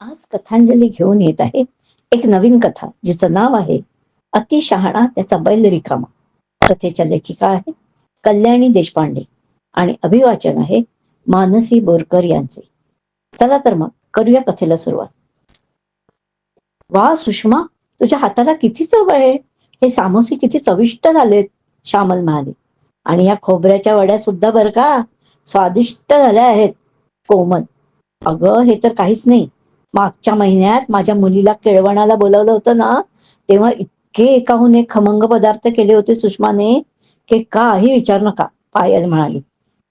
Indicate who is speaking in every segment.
Speaker 1: आज कथांजली घेऊन येत आहे. एक नवीन कथा जिचं नाव आहे अति शहाणा त्याचा बैल रिकामा कथेच्या लेखिका आहे कल्याणी देशपांडे आणि अभिवाचन आहे मानसी बोरकर यांचे. चला तर मग करूया कथेला सुरुवात. वा सुषमा तुझ्या हाताला किती चव आहे? हे सामोसे किती चविष्ट झालेत श्यामल म्हणाले. आणि या खोबऱ्याच्या वड्या सुद्धा बर का? स्वादिष्ट झाल्या आहेत. कोमल अगं हे तर काहीच नाही. मागच्या महिन्यात माझ्या मुलीला केळवणाला बोलावलं होतं ना तेव्हा इतके एकाहून एक खमंग पदार्थ केले होते सुषमाने की काही विचार नका पायल म्हणाली.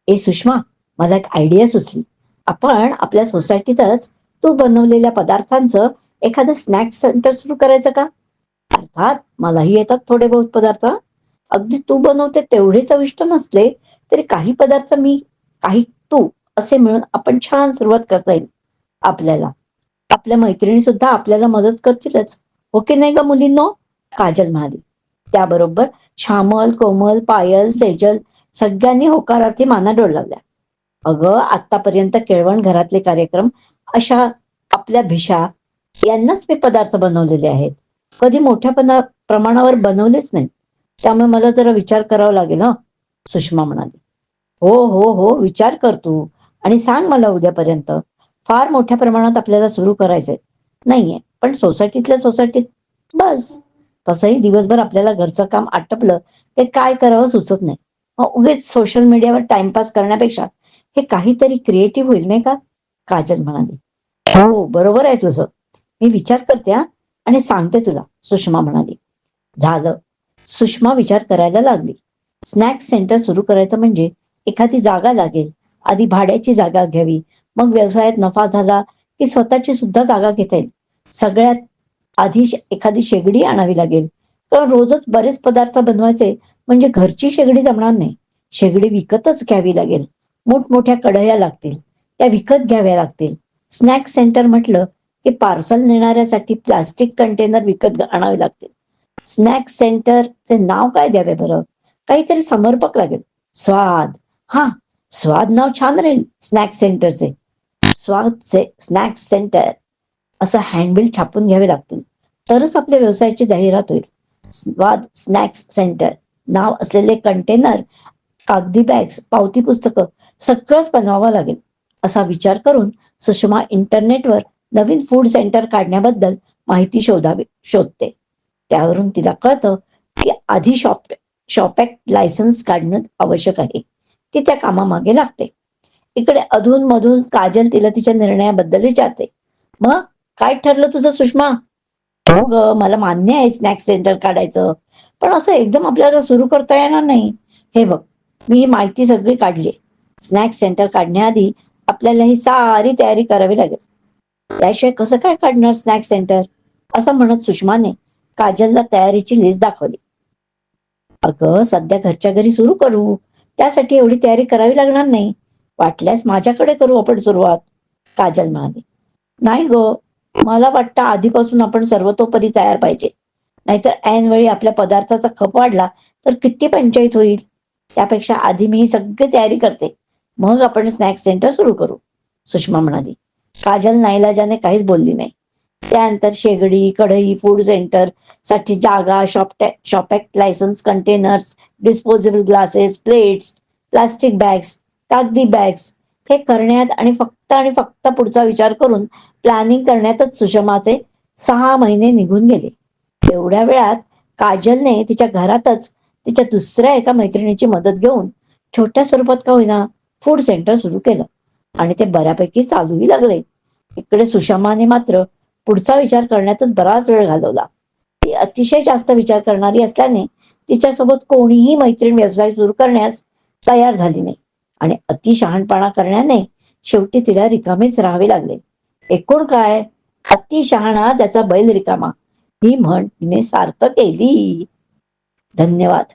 Speaker 1: ए सुषमा मला एक आयडिया सुचली. आपण आपल्या सोसायटीतच तू बनवलेल्या पदार्थांचं एखादं स्नॅक्स सेंटर सुरू करायचं का? अर्थात मलाही येतात थोडे बहुत पदार्थ. अगदी तू बनवते तेवढे चविष्ट नसले तरी काही पदार्थ मी काही तू असे मिळून आपण छान सुरुवात करता येईल आपल्याला. आपल्या मैत्रिणी सुद्धा आपल्याला मदत करतीलच. हो की नाही का मुलींनो? काजल म्हणाली त्याबरोबर श्यामल कोमल पायल सेजल सगळ्यांनी होकारार्थी माना डोलावल्या अगं आतापर्यंत केळवण घरातले कार्यक्रम अशा आपल्या भिषा यांनाच मी पदार्थ बनवलेले आहेत. कधी मोठ्या प्रमाणावर बनवलेच नाहीत. त्यामुळे मला जरा विचार करावा लागेल हं? सुषमा म्हणाली. हो हो हो विचार कर तू. आणि सांग मला उद्यापर्यंत फार मोठ्या प्रमाणात आपल्याला सुरू करायचंय. नाहीये. पण सोसायटीतल्या सोसायटीत बस. तसंही दिवसभर आपल्याला घरचं काम आटपलं ते काय करावं सुचत नाही. मग उगेच सोशल मीडियावर टाइमपास करण्यापेक्षा हे काहीतरी क्रिएटिव्ह होईल नाही का? काजल म्हणाली. हो बरोबर आहे तुझं. मी विचार करते आणि सांगते तुला सुषमा म्हणाली. झालं. सुषमा विचार करायला लागली. स्नॅक्स सेंटर सुरू करायचं म्हणजे एखादी जागा लागेल. आधी भाड्याची जागा घ्यावी. मग व्यवसायात नफा झाला की स्वतःची सुद्धा जागा घेता येईल. सगळ्यात आधी एखादी शेगडी आणावी लागेल. कारण रोजच बरेच पदार्थ बनवायचे म्हणजे घरची शेगडी जमणार नाही. शेगडी विकतच घ्यावी लागेल. मोठमोठ्या कढया लागतील. त्या विकत घ्याव्या लागतील. स्नॅक्स सेंटर म्हटलं की पार्सल नेणाऱ्यासाठी प्लास्टिक कंटेनर विकत आणावे लागतील. स्नॅक्स सेंटरचे नाव काय द्यावे बरं? काहीतरी समर्पक लागेल. स्वाद. हा स्वाद नाव छान राहील स्नॅक्स सेंटरचे स्वादचे स्नॅक्स सेंटर असं हँडबिल छापून घ्यावे लागतील. तरच आपल्या व्यवसायाची जाहिरात होईल. स्वाद स्नॅक्स सेंटर नाव असलेले कंटेनर कागदी बॅग्स पावती पुस्तकं सगळंच बनवावं लागेल. असा विचार करून सुषमा इंटरनेटवर नवीन फूड सेंटर काढण्याबद्दल माहिती शोधावी शोधते. त्यावरून तिला कळतं की आधी शॉप शॉपॅक लायसन्स काढणं आवश्यक आहे. ती त्या कामामागे लागते. इकडे अधून मधून काजल तिला तिच्या निर्णयाबद्दल विचारते. मग काय ठरलं तुझं सुषमा? हो ग मला मान्य आहे स्नॅक्स सेंटर काढायचं. पण असं एकदम आपल्याला सुरू करता येणार नाही. हे बघ मी ही माहिती सगळी काढली स्नॅक्स सेंटर काढण्याआधी आपल्याला ही सारी तयारी करावी लागेल. त्याशिवाय कसं काय काढणार स्नॅक्स सेंटर? असं म्हणत सुषमाने काजलला तयारीची लिस्ट दाखवली. अगं सध्या घरच्या घरी सुरू करू. त्यासाठी एवढी तयारी करावी लागणार नाही. वाटल्यास माझ्याकडे करू आपण सुरुवात काजल म्हणाली. नाही ग मला वाटतं आधीपासून आपण सर्वतोपरी तयार पाहिजे. नाहीतर ऐनवेळी आपल्या पदार्थाचा खप वाढला तर किती पंचायत होईल? त्यापेक्षा आधी मी सगळी तयारी करते. मग आपण स्नॅक्स सेंटर सुरू करू. सुषमा म्हणाली. काजल नाईलाजाने काहीच बोलली नाही. त्यानंतर शेगडी कढई फूड सेंटरसाठी जागा shop licence containers disposable glasses plates plastic bags कागदी बॅग्स हे करण्यात आणि फक्त आणि फक्त पुढचा विचार करून प्लॅनिंग करण्यातच सुषमाचे सहा महिने निघून गेले. तेवढ्या वेळात काजलने तिच्या घरातच तिच्या दुसऱ्या एका मैत्रिणीची मदत घेऊन छोट्या स्वरूपात का होईना फूड सेंटर सुरू केलं. आणि ते बऱ्यापैकी चालूही लागले. इकडे सुषमाने मात्र पुढचा विचार करण्यातच बराच वेळ घालवला. ती अतिशय जास्त विचार करणारी असल्याने तिच्यासोबत कोणीही मैत्रीण व्यवसाय सुरू करण्यास तयार झाली नाही आणि अति शहाणपणा करण्याने शेवटी तिला रिकामेच राहावे लागले. एकूण काय? अति शहाणा त्याचा बैल रिकामा. ही म्हण तिने सार्थ केली. धन्यवाद.